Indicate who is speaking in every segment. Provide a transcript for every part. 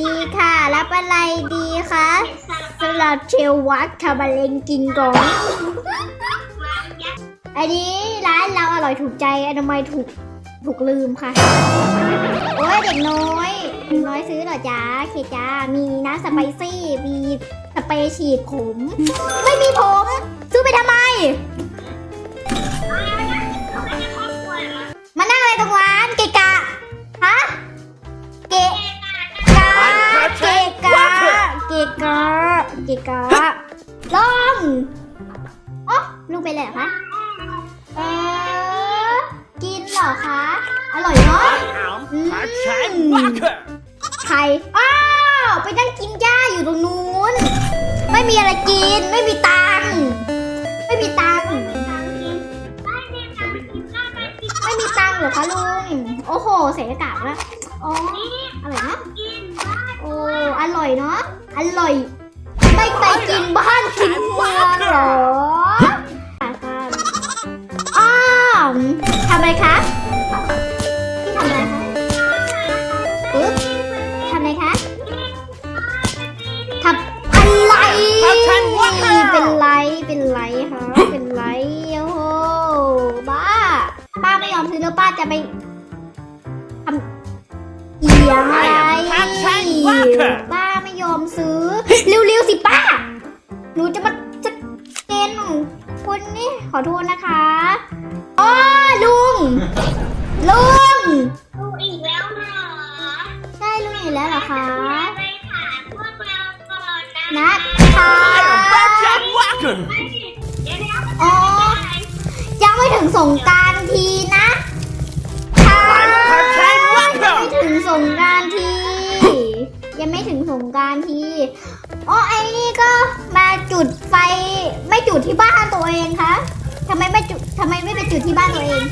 Speaker 1: ดีค่ะ รับอะไรดีคะสลัดเชลวัตคาบาเลงกินก่อนอันนี้ร้านเราอร่อยถูกใจอนามัยถูกถูกลืมค่ะ โอ้ยเด็กน้อยเด็กน้อยซื้อเหรอจ๊ะเคจ้ามีน้ำสไปซี่มีสเปรย์ฉีดผม ไม่มีผม ซื้อไปทำไม มานั่งอะไรตรงร้านเกะกะ กะกะลงอ๋อลุงไปเลยเหรอคะเออกินเหรอคะ อร่อยเนาะ
Speaker 2: I'm Patrick Walker.
Speaker 1: ใครอ้าวไปนั่งกินหญ้าอยู่ตรงนู้น ไม่มีอะไรกิน ไม่มีตังค์ไม่มีตังค์ไม่มีตังค์เหรอคะลุง โอ้โหเสียกาศแล้วอ๋ออร่อยนะโอ้อร่อยเนาะ อร่อย ไม่ไปกินบ้านกินเมืองเหรออ้าวทำอะไรคะพี่ทำอะไรคะปึ๊บทำอะไรคะทำอะไรเป็นไรเป็นไรคะเป็นไรโอ้โหบ้าป้าไม่ยอมซื้อแล้วป้าจะไปทำเอียงอะไรป้าไม่ยอมซื้อ เร็วๆสิป้า หนูจะมาจะเกณฑ์ของคุณนี่ขอโทษนะคะอ๋อลุง ลุง
Speaker 3: อีกแล้วเหรอ
Speaker 1: ใช่ลุงอยู่แล้วเหรอคะ
Speaker 3: ไปถามพวกเราก่อนนะ
Speaker 1: นัดค่ะ
Speaker 2: I am Patrick Walker.
Speaker 3: เดี๋ยวเดี๋ยว
Speaker 1: อ๋อ ยังไม่ถึงสงกรารทีนะค่ะ
Speaker 2: I'm Patrick
Speaker 1: ยัง
Speaker 2: Walker.
Speaker 1: ไม่ถึงสงกรารที ยังไม่ถึงสงกรารที อ๋อไอ้นี่ก็มาจุดไฟไม่จุดที่บ้านตัวเองคะทำไมไม่จุดทำไมไม่ไปจุดที่บ้านตัวเอง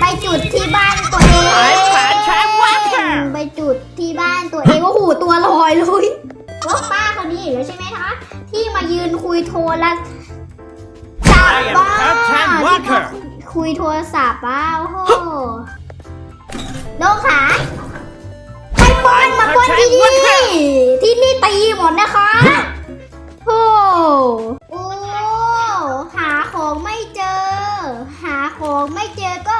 Speaker 1: ไปจุดที่บ้านตัวเอง
Speaker 2: I'm Patrick Walker.
Speaker 1: ไปจุดที่บ้านตัวเองโอ้โหตัวลอยเลยว่าป้าคนนี้อยู่แล้วใช่ไหมคะที่มายืนคุยโทรศัพท์
Speaker 2: I am
Speaker 1: บ้า
Speaker 2: Captain
Speaker 1: ที่
Speaker 2: Walker
Speaker 1: มาคุยโทรศัพท์บ้าโอ้โหลงขา ตีหมดนะคะโอ้โอ้หาของไม่เจอ หาของไม่เจอก็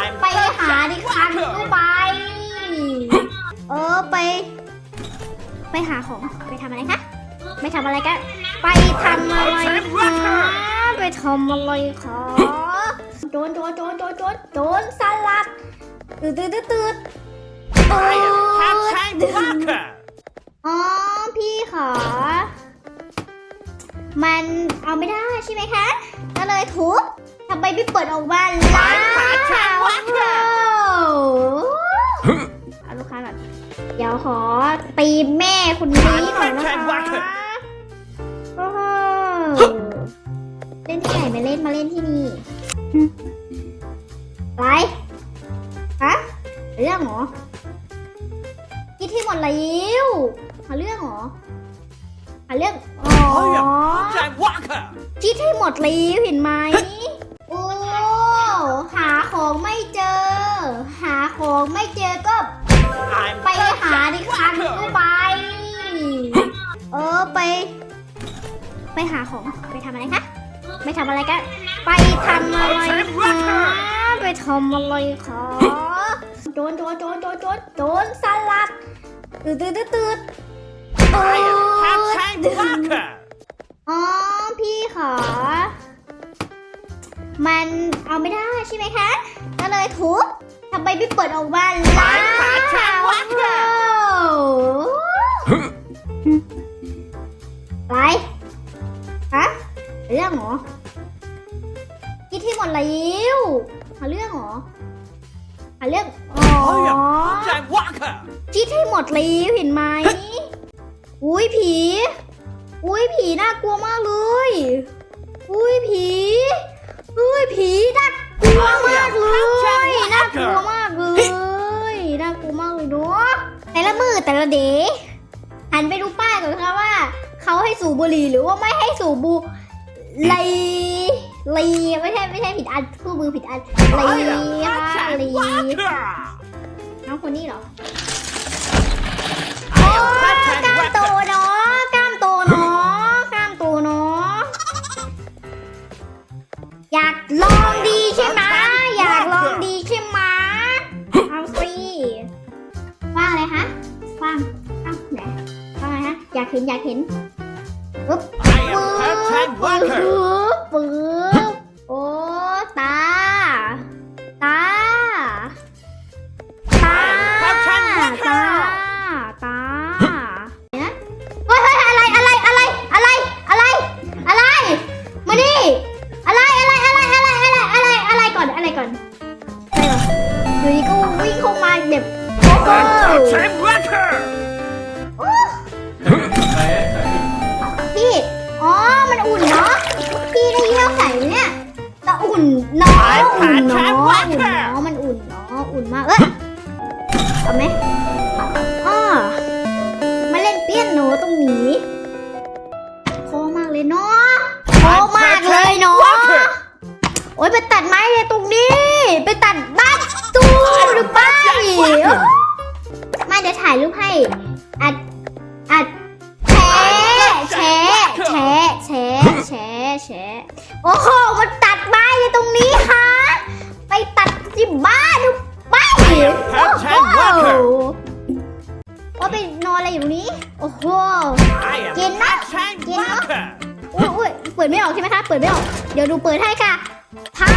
Speaker 2: I'm
Speaker 1: ไปหาดิคันก็ไป เออไป ไปหาของไปทำอะไรคะไปทำอะไรกันไปทำอะไรคะไปทำอะไรคะโดนโดนโดนโดนโดนโดนสลัดตืดตืดตืดตืด
Speaker 2: I am Patrick Walker.
Speaker 1: อ๋อพี่ขอ มันเอาไม่ได้ใช่ไหมคะ ก็เลยทุบทำไมไม่เปิดออกมาล่ะ
Speaker 2: ไปหาทางวัดค่ะ
Speaker 1: เอาลูกค้าก่อนเดี๋ยวขอตีแม่คุณนี้ก่อนนะ
Speaker 2: ไปหาทางวัด
Speaker 1: คะ
Speaker 2: ค่ะ
Speaker 1: โอ้โหเล่นที่ไหนมาเล่นมาเล่นที่นี่อะไรฮะเรื่องเหรอ เรื่องอ๋อ
Speaker 2: I am Patrick Walker.
Speaker 1: คิดให้หมดแล้วเห็นไหม โอ้ หาของไม่เจอ หาของไม่เจอก็
Speaker 2: I'm
Speaker 1: ไปหาดิคันก็ไป เออไป ไปหาของไปทำอะไรคะไปทำอะไรกันไปทำอะไรคะไปทำอะไรคะโดนโดนโดนโดนโดนโดนสลัดตืดตืดตืด ตืด
Speaker 2: I am Patrick Walker.
Speaker 1: อ๋อพี่ขอ มันเอาไม่ได้ใช่ไหมคะ ก็เลยทุบทำไมไม่เปิดออกมาล่ะ
Speaker 2: ไปหาทางวัดค่ะ
Speaker 1: ไปฮะเรื่องเหรอคิดที่หมดแล้วหาเรื่องเหรอหาเรื่องอ๋อ
Speaker 2: I am Patrick Walker.
Speaker 1: คิดให้หมดแล้วเห็นไหม อุ้ยผี อุ้ยผีน่ากลัวมากเลย อุ้ยผี อุ้ยผีน่ากลัวมากเลยน่ากลัวมากเลยน่ากลัวมากเลยเนาะแต่ละมือแต่ละเดย์หันไปดูป้ายก่อนค่ะว่า เขาให้สูบบุหรี่หรือว่าไม่ให้สูบบุหรี่ลีไม่ใช่ไม่ใช่ผิดอันคู่มือผิดอันลี
Speaker 2: I am
Speaker 1: ค่ะ
Speaker 2: Patrick
Speaker 1: ลี
Speaker 2: Walker.
Speaker 1: น้องคนนี้เหรอางอะไรฮะอยากเห็นอยากเห็นปึ๊บ
Speaker 2: I am Captain
Speaker 1: ปึ๊
Speaker 2: Walker.
Speaker 1: บปึ๊ พี่ได้เยี่ยวใส่ไหมเนี่ยแต่อุ่นเนาะอุ่นเนาะอุ่นเนาะมันอุ่นเนาะอุ่นมากเอ้ยเอาไหมอ้อมาเล่นเปียโนตรงนี้โคมากเลยเนาะโคมากเลยเนาะโอ๊ยไปตัดไม้เลยตรงนี้ ไปตัดบ้านตู้หรือไปไม่เดี๋ยวถ่ายรูปให้อัดอัดแชแชแชแชแชแช อ้โหมันตัดไม้เลยตรงนี้ค่ะไปตัดที่บ้านหรือไปโอ้โหว่าไปนอนอะไรอยู่ตรงนี้ โอ้โห
Speaker 2: I am
Speaker 1: Get up.
Speaker 2: Captain
Speaker 1: Get up.
Speaker 2: Walker.
Speaker 1: อุ้ยอุ้ยเปิดไม่ออกใช่ไหมคะ เปิดไม่ออก เดี๋ยวดูเปิดให้ค่ะพา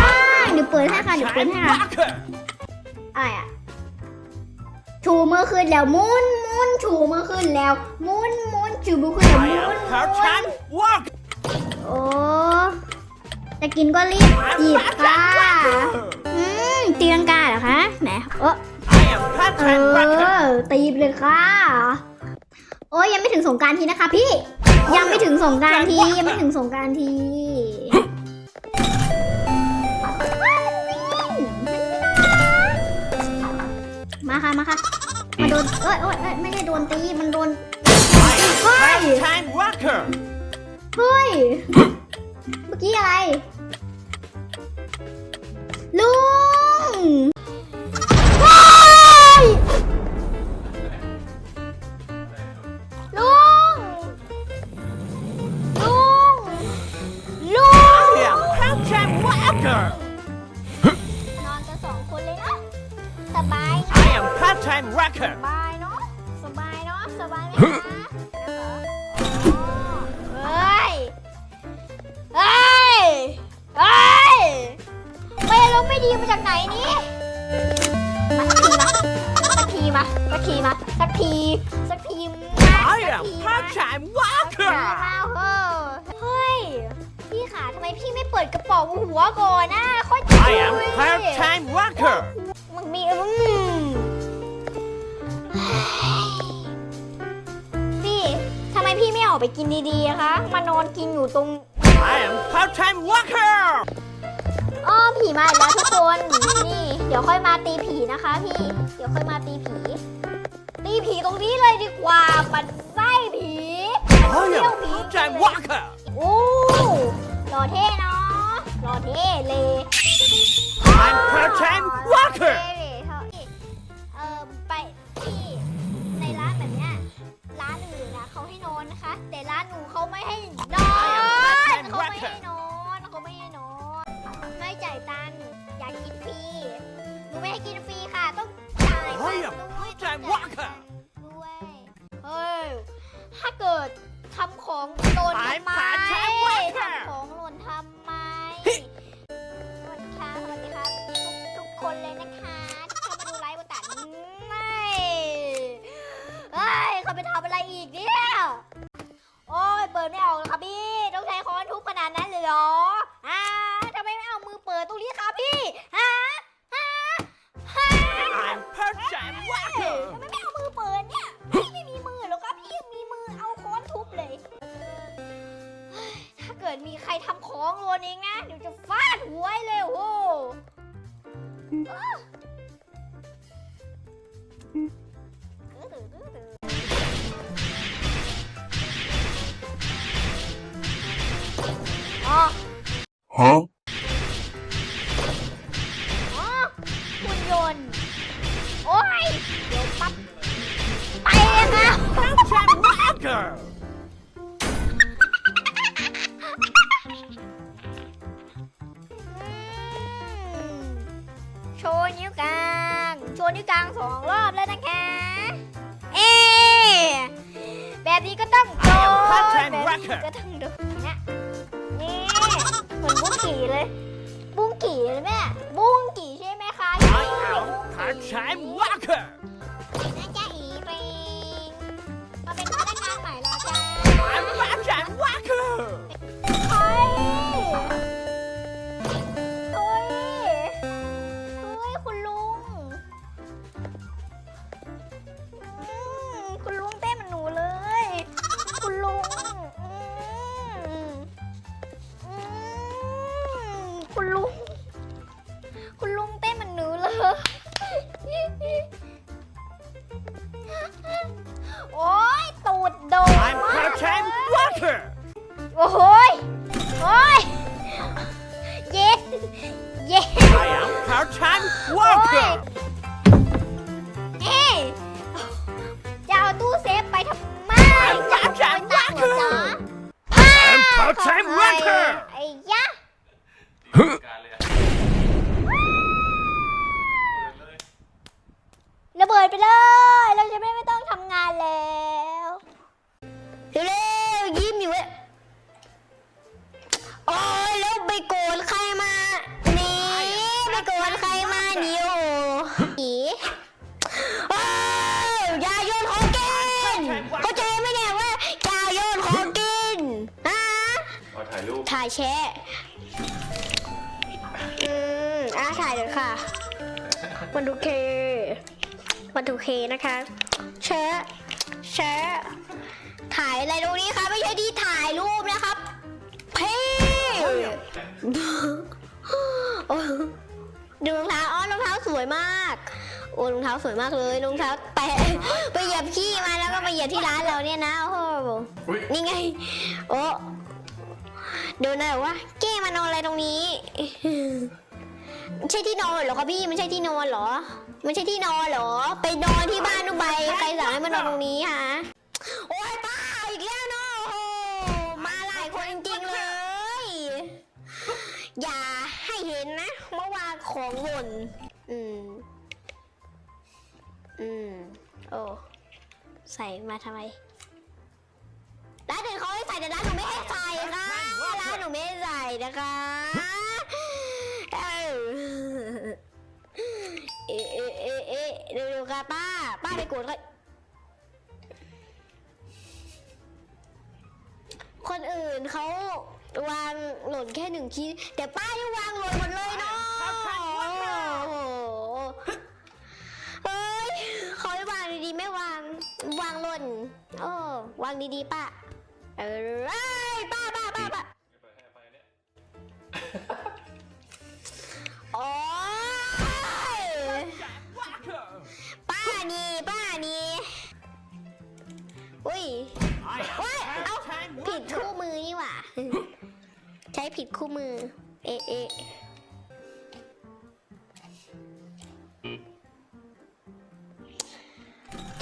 Speaker 1: เดี๋ยวเปิดให้ค่ะ เดี๋ยวเปิด
Speaker 2: Captain
Speaker 1: ให้ค่ะ
Speaker 2: Walker.
Speaker 1: อะไรอะชูมือขึ้นแล้วหมุนหมุนชูมือขึ้นแล้วหมุนหมุนชูมือขึ้นแล้วห
Speaker 2: I
Speaker 1: มุน
Speaker 2: am
Speaker 1: หมุน
Speaker 2: Captain Walker.
Speaker 1: โอ้ จะกินก็รีบหยิบค่ะอืมตีลังกาเหรอคะไหนเออ
Speaker 2: I am
Speaker 1: เอ
Speaker 2: Captain Walker.
Speaker 1: อตีไปเลยค่ะ โอ้ยยังไม่ถึงสงกรารทีนะคะ พี่ ยังไม่ถึงสงกรารทียังไม่ถึงสงกรารทีมาค่ะมาค่ะมาโดนเอ้ยเอ้ยเอ้ยไม่ได้โดนตีมันโดน
Speaker 2: I am Captain Walker.
Speaker 1: เฮ้ย เมื่อกี้อะไร ลุง ออกไปกินดีๆอะคะ มานอนกินอยู่ตรง
Speaker 2: I am Captain Walker.
Speaker 1: อ้อผีมาอีกแล้วทุกคน นี่ เดี๋ยวค่อยมาตีผีนะคะพี่ เดี๋ยวค่อยมาตีผี ตีผีตรงนี้เลยดีกว่ามันไส้ผี
Speaker 2: I
Speaker 1: เที่ยว
Speaker 2: am
Speaker 1: ผี
Speaker 2: Captain Walker.
Speaker 1: โอ้หล่อเท่เนาะหล่อเท่เลย
Speaker 2: I'm Captain
Speaker 1: หล่ ให้นอน
Speaker 2: I am Captain
Speaker 1: เขาไม่
Speaker 2: Walker.
Speaker 1: ให้นอนเขาไม่ให้นอน ไม่จ่ายตังค์อยากกินฟรีหนูไม่ให้กินฟรีค่ะ ต้องจ่ายตังค์
Speaker 2: เฮ้ย
Speaker 1: ด้วย
Speaker 2: จ่าย
Speaker 1: ต้อง
Speaker 2: ว่า
Speaker 1: จ่าย
Speaker 2: ค่ะ
Speaker 1: ตังค์ด้วยเฮ้ย ถ้าเกิดทำของหล่นทำไม
Speaker 2: I'm Captain Walker
Speaker 1: ทำของหล่นทำไม อ้ยเดี๋ยวปั๊บไปเลยค่ะ
Speaker 2: Girl.
Speaker 1: โชว์นิ้วกลาง โชว์
Speaker 4: นที่กลางสองรอบแล้วนะคะ เอ๊แบบนี้ก็ต้องโดนแบบนี้ก็ต้องโดนนี่ยนี่เหมือนบุ้งกี่เลย บุ้งกี่เลยแม่ บุ้ง
Speaker 1: part-time worker. า
Speaker 4: ยรูป
Speaker 5: ถ่าย
Speaker 4: แชะอืมอะถ่ายเลยค่ะวันดูเควันดูเคนะคะ แชะแชะถ่ายอะไรตรงนี้คะไม่ใช่ที่ถ่ายรูปนะครับ เพ่โอ้ดูรองเท้า อ๋อ รองเท้าสวยมาก โอ้รองเท้าสวยมากเลย รองเท้าแตะไปเหยียบขี้มาแล้วก็ไปเหยียบที่ร้านเราเนี่ยนะ โอ้โห
Speaker 5: อุ้ย
Speaker 4: นี่ไง โอ้ เดี๋ยวนะว่า เก้มานอนอะไรตรงนี้ ใช่ที่นอนเหรอคะพี่มันใช่ที่นอนเหรอมันใช่ที่นอนเหรอ ไปนอนที่บ้านนุใบใครสั่งให้มานอนตรงนี้ฮะโอ้ยป้าอีกแล้วเนาะโอ้โหมาหลายคนจริงๆเลย อย่าให้เห็นนะเมื่อวานของหล่นอืม อืม โอ้ ใส่มาทำไม ร้านอื่นเขาให้ใส่แต่ร้านหนูไม่ให้ใส่ค่ะร้านหนูไม่ให้ใส่นะคะเอ้าเอ๊ะเอ๊ะเอ๊ะเอะเร็วๆค่ะป้า ป้าไปกดเขาคนอื่นเขาวางหล่นแค่หนึ่งชิ้นแต่ป้ายังวางหล่นหมดเลยเนาะโอ้โหเฮ้ยเขาให้วางดีๆไม่วาง วางหล่นโอ้วางดีๆป้า เออเอ้ยป้าป้าป้าป้า
Speaker 5: เปิดให้ไปเนี่ย
Speaker 4: โอ้ย
Speaker 1: Worker.
Speaker 4: ป้านี่ป้านี่อุ้ย
Speaker 1: I am
Speaker 4: เอ้ยเอ้า
Speaker 1: part-time
Speaker 4: ผิด
Speaker 1: worker.
Speaker 4: คู่มือนี่หว่า ใช้ผิดคู่มือ เอะเอะ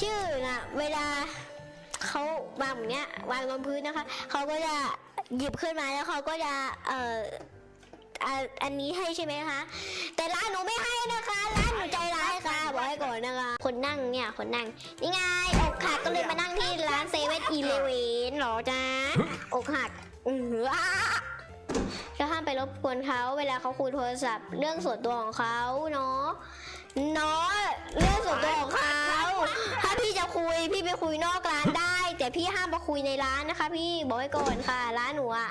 Speaker 4: ชื่อน่ะ เวลา เขาวางแบบเนี้ยวางบนพื้นนะคะเขาก็จะหยิบขึ้นมาแล้วเขาก็จะเอ่ออันนี้ให้ใช่ไหมคะ แต่ร้านหนูไม่ให้นะคะ ร้านหนูใจร้ายค่ะบอกให้ก่อนนะคะ คนนั่งเนี่ยคนนั่งนี่ไงอกหักก็เลยมานั่งที่ร้านเซเว่นอีเลเวนหรอจ้าอกหักอือ รบกวนเขาเวลาเขาคุยโทรศัพท์ เรื่องส่วนตัวของเขาเนาะเนาะเรื่องส่วนตัวของเขาถ้าพี่จะคุยพี่ไปคุยนอกร้านได้ แต่พี่ห้ามมาคุยในร้านนะคะ พี่บอกไว้ก่อนค่ะ ร้านหนูอะ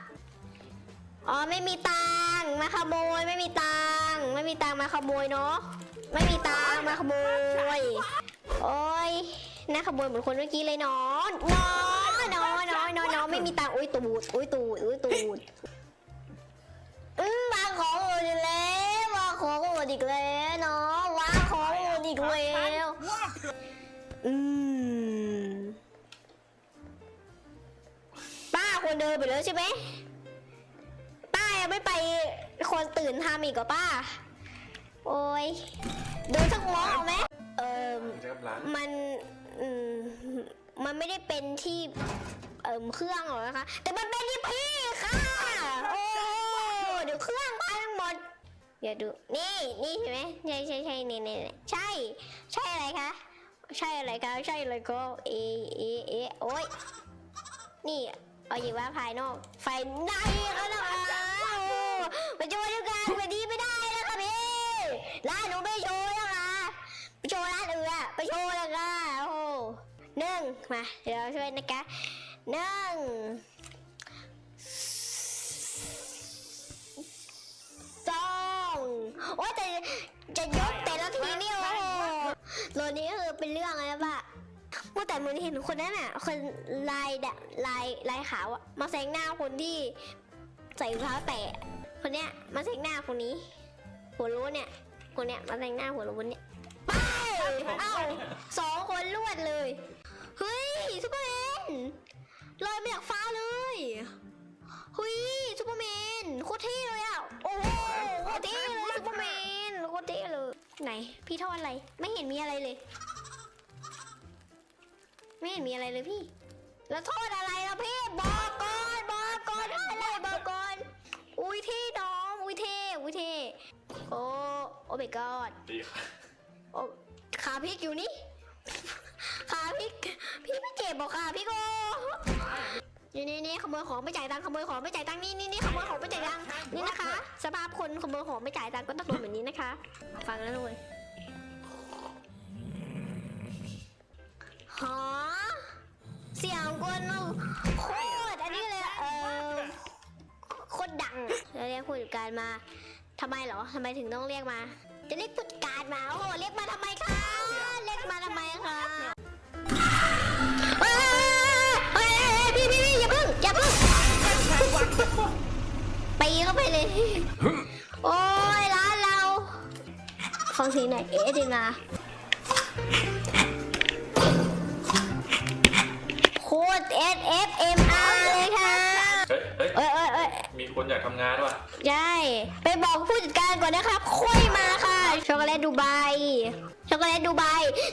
Speaker 4: อ๋อไม่มีตังค์มาขโมยไม่มีตังค์ไม่มีตังค์มาขโมยเนาะไม่มีตังค์มาขโมยโอ้ยน่าขโมยเหมือนคนเมื่อกี้เลยเนาะเนาะเนาะเนาะเนาะเนาะไม่มีตังค์อุ้ยตูดอุ้ยตูดอุ้ยตูด อืมวางของอื่นอีกแล้ววางของอื่นอีกแล้วเนาะวางของอื่นอีกแล้วอืมป้าควรเดินไปแล้วใช่ไหมป้ายังไม่ไปคนตื่นทำอีกเหรอป้า โอ้ยเดินสักง้อเอาไหมเออ
Speaker 5: เจะกับร้าน
Speaker 4: มันอืมมันไม่ได้เป็นที่เอ่มเครื่องหรอกนะคะ แต่มันเป็นที่พี่ค่ะ โอ้ เดี๋ยวเครื่องพังหมดเดี๋ยวดู นี่นี่ใช่ไหมใช่ใช่ใช่นี่นี่นี่ใช่ ใช่อะไรคะ ใช่อะไรคะใช่อะไรก็เอเอเอโอ้ยนี่เอาอยู่ว่าภายนอกไฟในก็นะคะโอ้มาโชว์ด้วยกันแบบนี้ไม่ได้นะคะพี่ร้านหนูไม่โชว์นะคะไปโชว์ร้านอื่นอะไปโชว์เลยค่ะโอ้หหนึ่งมาเดี๋ยวช่วยนะคะหนึ่งสอง โอ้แต่จะยกแต่ละทีนี่โอ้โหโลนี้คือเป็นเรื่องอะไรปะว่าแต่เมันเห็นคนนั้นอะ คนลายดะลายลายขาวอะมาแซงหน้าคนที่ใส่รองเท้าแตะคนเนี้ยมาแซงหน้าคนนี้ หัวรู้เนี่ย คนเนี้ยมาแซงหน้าหัวรู้เนี่ยไปเอ้าสองคนรวดเลย เฮ้ยซูเปอร์แมนลอยมาจากฟ้าเลย เฮ้ยซูเปอร์แมนโคตรเท่เลยอะโอ้โหโคตรเท่เลยซูเปอร์แมนโคตรเท่เลยไหน พี่ทอดอะไรไม่เห็นมีอะไรเลย ไม่เห็นมีอะไรเลยพี่ แล้วโทษอะไรล่ะพี่บอกก่อนบอกก่อนอะไรบอกก่อนอุ้ยเท่น้องอุ้ยเท่อุ้ยเท่โอ้โอ้ my god
Speaker 5: ดีค่ะ
Speaker 4: โอ้ขาพี่อยู่นี่ขาพี่พี่ไม่เจ็บบอกขาพี่โก นี่นี่นี่ขโมยของไม่จ่ายตังค์ขโมยของไม่จ่ายตังค์นี่นี่นี่ขโมยของไม่จ่ายตังค์นี่นะคะ สภาพคนขโมยของไม่จ่ายตังค์ก็ต้องโดนแบบนี้นะคะ ฟังแล้วด้วยหอเสียงคนโคตรอันนี้เลยเออโคตรดังแล้วเรียกผู้จัดการมาทำไมเหรอทำไมถึงต้องเรียกมา จะเรียกผู้จัดการมาโอ้โหเรียกมาทำไมคะเรียกมาทำไมคะ ปีเข้าไปเลย โอ้ยร้านเรา ฟังเสียงหน่อยเอ๊ะดีมาโคตร S F M R เลยค่ะ
Speaker 5: เฮ้ยเฮ้ย
Speaker 4: เอ้ยเอ้ยเอ้ย
Speaker 5: มีคนอยากทำงานว่ะ
Speaker 4: ใช่ไปบอกผู้จัดการก่อนนะครับ ค่อยมาค่ะ ช็อกโกแลตดูไบ ช็อกโกแลตดูไบ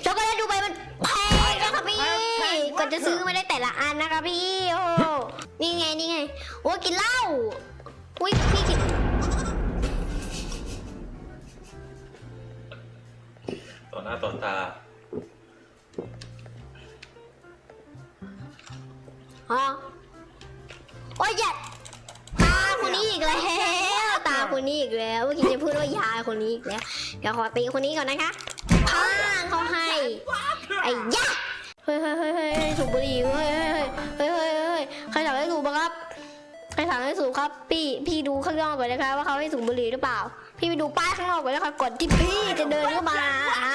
Speaker 4: ช็อกโกแลตดูไบมันแพงนะครับพี่กว่าจะซื้อมาได้แต่ละอันนะคะพี่ โอ้โหนี่ไงนี่ไง โอ้กินเหล้า อุ้ยพี่กิน
Speaker 5: ต่อหน้าต่อตา
Speaker 4: อ๋อโอ้ยอย่าตาคนนี้อีกแล้ว ตาคนนี้อีกแล้วเมื่อกี้จะพูดว่ายายคนนี้อีกแล้ว เดี๋ยวขอตีคนนี้ก่อนนะคะพางเขาให้ ไอ้ยะเฮ้ยเฮ้ยเฮ้ยเฮ้ยสูบบุหรี่เฮ้ยเฮ้ยเฮ้ยเฮ้ยใครสั่งให้สูบบ้างครับ ใครสั่งให้สูบครับ พี่พี่ดูข้างนอกก่อนนะคะว่าเขาให้สูบบุหรี่หรือเปล่า พี่ไปดูป้ายข้างนอกก่อนนะคะก่อนที่พี่จะเดินเข้ามาอะ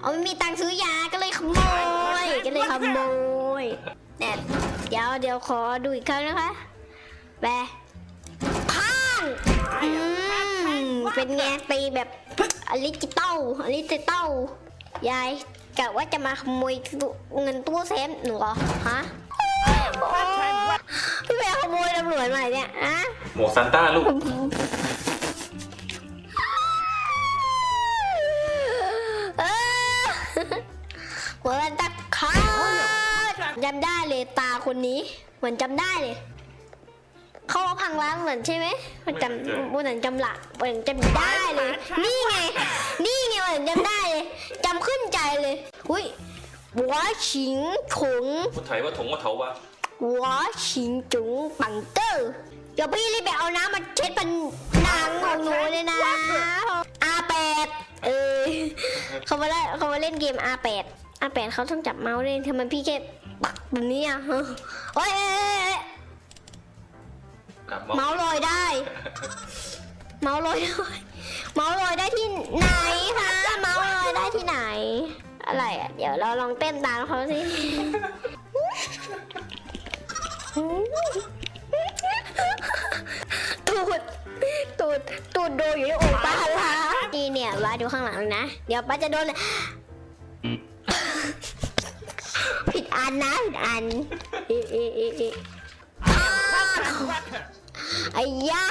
Speaker 4: เอาไม่มีตังค์ซื้อยาก็เลยขโมยก็เลยขโมยเนี่ยเดี๋ยวเดี๋ยวขอดูอีกครั้งนะคะแบะพังอืมเป็นไงตีแบบอลิจิตอลอลิจิตอลยายกะว่าจะมาขโมยเงินตู้เซฟหนูเหรอฮะโอ้ โมยตำรวจมาเนี่ยอะ
Speaker 5: หมวกซันต้าลูก
Speaker 4: เออหัวมันตะขาดจำได้เลยตาคนนี้ เหมือนจำได้เลย เขาว่าพังร้านเหมือนใช่ไหมมันจำเหมือนจำละเหมือนจำได้เลย นี่ไง นี่ไงเหมือนจำได้เลยจำขึ้นใจเลย อุ้ยหัวฉิงถุง
Speaker 5: คนไทยว่าถงว่าเถาวะ
Speaker 4: หัวฉิงจุงปังเตอร์เดี๋ยวพี่รีบไปเอาน้ำมาเช็ดเป็นหนังของหนูเลยนะอาแปดเออเขามาเล่นเขามาเล่นเกมอาแปดอาแปดเขาต้องจับเมาส์เล่นทำไมพี่แค่ปักแบบนี้อะฮะโอ้ยเอ้ยเอ้ยเอ้ย
Speaker 5: กลับมา
Speaker 4: เมาส์ลอยได้ เมาส์ลอยได้เมาส์ลอยได้ที่ไหนคะเมาส์ลอยได้ที่ไหน อะไรอะเดี๋ยวเราลองเต้นตามเขาสิ ตูด ตูด ตูดโดนอยู่ในอกป้าละนี่เนี่ยป้าดูข้างหลังนะ เดี๋ยวป้าจะโดนผิดอันนะผิดอันเอะเอะเอะเอะไอ้ยะ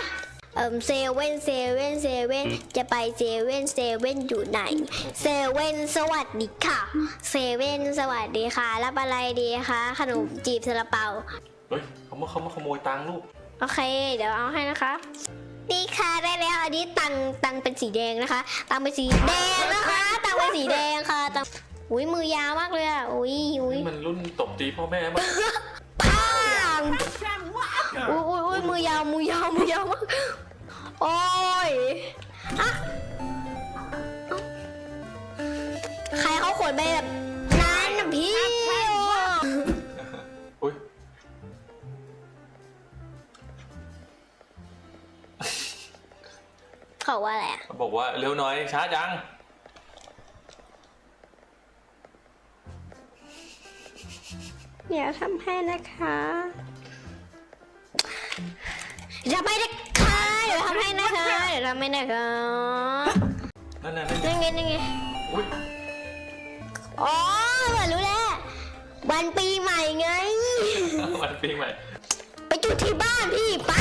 Speaker 4: เอ่มเซเว่นเซเว่นเซเว่นจะไปเซเว่นเซเว่นอยู่ไหนเซเว่นสวัสดีค่ะเซเว่นสวัสดีค่ะ รับอะไรดีคะขนมจีบซาลาเปา
Speaker 5: เฮ้ยเขามาเขามาขโมยตังค์ลูก
Speaker 4: โอเค เดี๋ยวเอาให้นะคะดีค่ะได้แล้วอันนี้ตังตังเป็นสีแดงนะคะ ตังเป็นสีแดงนะคะ ตังเป็นสีแดงค่ะตังอุ้ยมือยาวมากเลยอะอุ้ยอุ้ย
Speaker 5: นี่มันรุ่นตบตีพ่อแม่มั้ง
Speaker 4: พัง
Speaker 2: Captain Walker!
Speaker 4: อุ้ยอุ้ยอุ้ยมือยาวมือยาวมือยาวมากโอ้ยอะใครเขาขนไปแบบ เขาว่าอะไรอะ
Speaker 5: บอกว่าเร็วหน่อยช้าจัง
Speaker 4: เดี๋ยวทำให้นะคะจะไม่ได้ค่ะเดี๋ยวทำให้นะคะเดี๋ยวทำให้นะคะ
Speaker 5: นั่นน่ะนั่นไง
Speaker 4: นั่นไงนั่นไง
Speaker 5: อุ้ย
Speaker 4: อ๋อเหมือนรู้แล้ววันปีใหม่ไง
Speaker 5: วันปีใหม่
Speaker 4: ไปจุดที่บ้านพี่ไป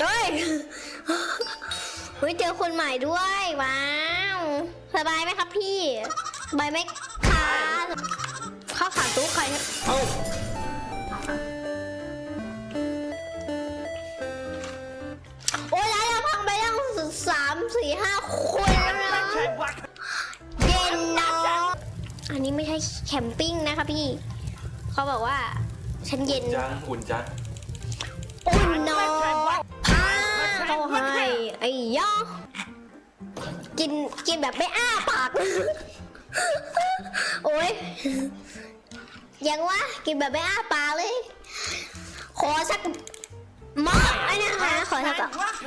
Speaker 4: เออเฮ้ยเฮ้ยเจอคนใหม่ด้วย ว้าว สบายไหมครับพี่สบายไหมคะเข้าขาตู้ใครครับ
Speaker 5: เอ้า
Speaker 4: โอ้ยแล้วเราพังไปตั้งสามสี่ห้าคนแล้วนะ
Speaker 2: Captain Walker!
Speaker 4: เย็นเนาะอันนี้ไม่ใช่แคมปิ้งนะคะพี่ เขาบอกว่าฉันเย็น
Speaker 5: จังอุ่นจัง
Speaker 4: อุ่นเนาะพา เขาให้ไอ้ย่อกินกินแบบไม่อ้าปาก โอ้ยยังวะกินแบบไม่อ้าปากเลย ขอสักหม้อไอ้นะคะขอสัก
Speaker 2: Captain Walker!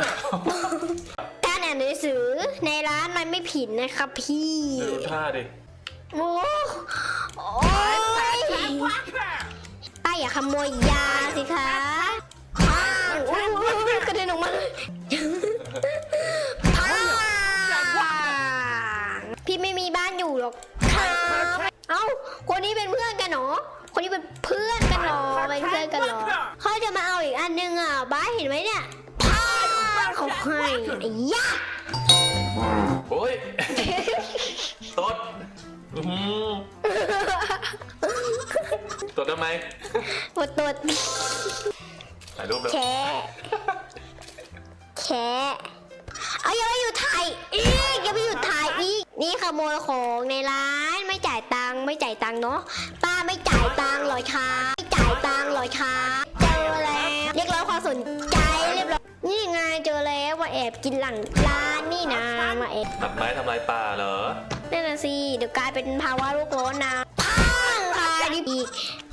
Speaker 4: การอ่านหนังสือในร้านมันไม่ผิดนะครับพี่
Speaker 5: ดูท่าดิ
Speaker 4: โอ้โอ้ย
Speaker 2: Walker!
Speaker 4: ป้าอย่าขโมยยาสิคะ อ้าวอุ้ยอุ้ยอุ้ยกระเด็นออกมาเลยพังพี่ไม่มีบ้านอยู่หรอกครับเอ้า คนนี้เป็นเพื่อนกันเหรอ คนนี้เป็นเพื่อนกันเหรอเป็นเพื่อนกันเหรอเขาจะมาเอาอีกอันนึงอะบ้าสเห็นไหมเนี่ยพังเขาให้ไอ้ยา
Speaker 5: โอ้ยตดอื้อหือตดทำไม
Speaker 4: ปวดตัว
Speaker 5: ถ่ายรูปแล้ว
Speaker 4: แค่แค่เอายังไม่หยุดถ่ายอีกยังไม่หยุดถ่ายอีกนี่ขโมยของในร้านไม่จ่ายตังค์ไม่จ่ายตังค์เนาะป้าไม่จ่ายตังค์หรอยค่ะไม่จ่ายตังค์หรอยค่ะเจอแล้วเรียกร้องความสนใจเรียบร้อยนี่ไงเจอแล้วว่าแอบกินหลังร้านนี่นะมาแอบ
Speaker 5: ตัดไม้ทำลายป่าเหรอ
Speaker 4: นั่นน่ะสิเดี๋ยวกลายเป็นภาวะโลกร้อนนะพังค่ะดิอีกแล้ว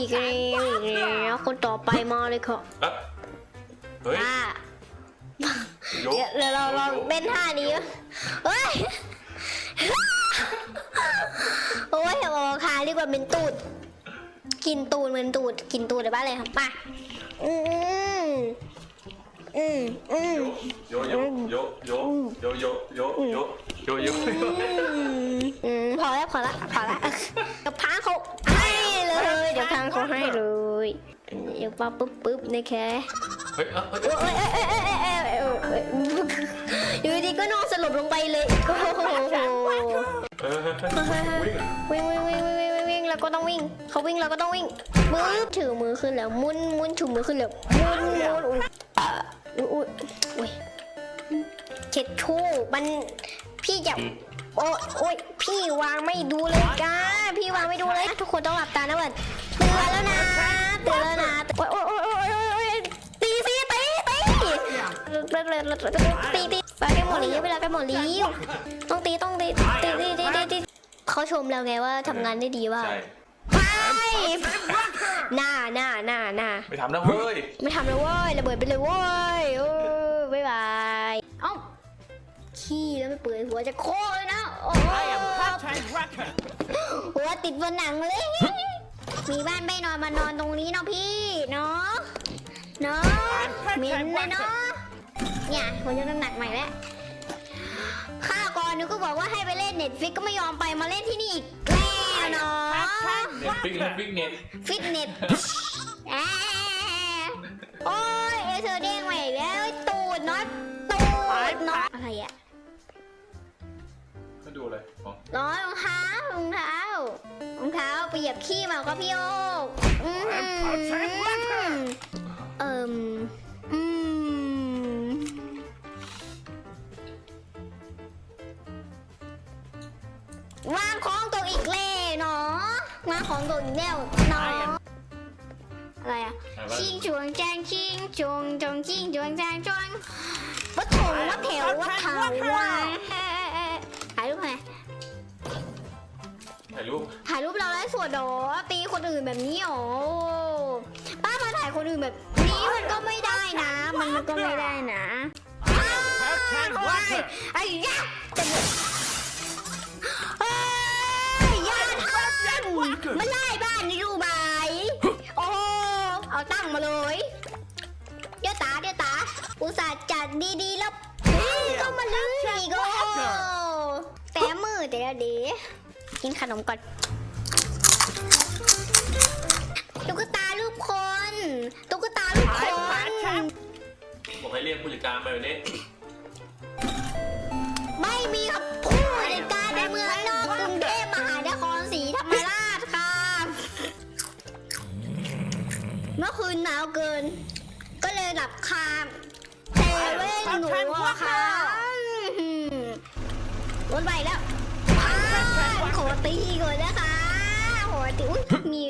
Speaker 4: อีกแล้วอีกแล้วคนต่อไปมาเลยค่ะ
Speaker 5: อะเฮ้ย
Speaker 4: อ่า
Speaker 5: ยก
Speaker 4: เดี๋ยวเดี๋ยวเราลองเต้นท่านี้วะเฮ้ย โอ้ยโอ้ค่ะเรียกว่าเป็นตูด กินตูดเหมือนตูด กินตูดได้บ้างเลยครับไปอืมอืมอืม
Speaker 5: โยโยโยโยโยโยโยโยโยโยโย
Speaker 4: อืมพอแล้วพอละพอละเดี๋ยวพังเขาให้ เลยเดี๋ยวพังเขาให้เลยเดี๋ยวปั๊บปุ๊บปุ๊บนะคะ
Speaker 5: เฮ้ยเอ้ยเอ้ย
Speaker 4: โอ้ยเอ้ยเอ้ยเอ้ยเอ้ยเอ้ยเอ้ยเอ้ยอยู่ดีๆก็นอนสลบลงไปเลยโอ้โห
Speaker 5: เออวิ่ง
Speaker 4: วิ่งวิ่งวิ่งวิ่งวิ่งวิ่งวิ่งแล้วก็ต้องวิ่ง เขาวิ่งเราก็ต้องวิ่งมือถือมือขึ้นแล้วหมุนหมุนถือมือขึ้นแล้วหมุนหมุนอุ้ยอะอุ้ยอุ้ยอุ้ย เช็ดชู่มันพี่จะโอ้ยโอ้ยพี่วางไม่ดูเลยก้าพี่วางไม่ดูเลย ทุกคนต้องหลับตานะเวันเตือนแล้วนะเตือนแล้วนะโอ้ยโอ้ยโอ้ยโอ้ยโอ้ยโอ้ยตีสิตีตีตีตีไปกันหมดลี้เวลากันหมดลี้ต้องตีต้องตีตีตีตีตีตีเขาชมเราไงว่าทำงานได้ดีว่า
Speaker 5: ใช่
Speaker 4: ไปหน้าหน้าหน้าหน้า
Speaker 5: ไม่ทำนะเว้ย
Speaker 4: ไม่ทำเลยเว้ยระเบิดไปเลยเว้ยโอ้บ๊ายบายเอ้า ขี้แล้วไม่เปิดหัวจะโค้เลยนะโอ้
Speaker 2: I am Captain Walker!
Speaker 4: หัวติดบนหนังเลย มีบ้านไม่นอนมานอนตรงนี้เนาะพี่เนาะเนาะเหม็นเลยเนาะเนี่ยผมจะน้ำหนักใหม่แล้วข้าวก่อนนึกก็บอกว่าให้ไปเล่นเน็ตฟิกก็ไม่ยอมไปมาเล่นที่นี่อีกแล้วเนาะ
Speaker 5: เน็ตฟิกเน็ตฟิกเน็ต
Speaker 4: ฟิตเนสแอะโอ้ยเอเธอเด้งมาอีกแล้วตูดน็อตตูดน็อตอะไรอะ
Speaker 5: มาดูเลยอ๋อ
Speaker 4: ร้อยรองเท้ารองเท้ารองเท้าไปเหยียบขี้มาก็พี่โอ๊กเอิ่มวางของตัวอีกเล่เนาะวางของตัวอีกแล้วเนาะอะไรอะชิงชวงแจงชิงชวงจงชิงชวงแจงชวงวัดถงวัดแถววัดถาวร
Speaker 5: ถ่ายรูป
Speaker 4: ถ่ายรูปเราแล้วสวดโดตีคนอื่นแบบนี้หรอป้ามาถ่ายคนอื่นแบบนี้มันก็ไม่ได้นะ มันมันก็ไม่ได้นะ
Speaker 2: Hashtag
Speaker 4: โอ้ย
Speaker 2: Wacker.
Speaker 4: ไอ้ยะจะเอ้ยยาท่านมันไล่บ้านนี่รู้ไหมโอ้เอาตั้งมาเลยเดี๋ยวตาเดี๋ยวตาอุตส่าห์จัดดีๆแล้วพี่ก็มาลื้ออีกโอ้แต่มือแต่ละเด กินขนมก่อนตุ๊กตารูปคนตุ๊กตารูปคน
Speaker 5: บอกให้เรียกผู้จัดการมาแบบนี้
Speaker 4: ไม่มีครับผู้จัดการในเมืองนอกกรุงเทพมหานครศรีธรรมราชครับเมื่อคืนหนาวเกิน ก็เลยหลับคามเซเว่นหนูอะค่ะวนไปแล้วอ่าขอ ตีก่อนนะคะขอตีอุ้ยมี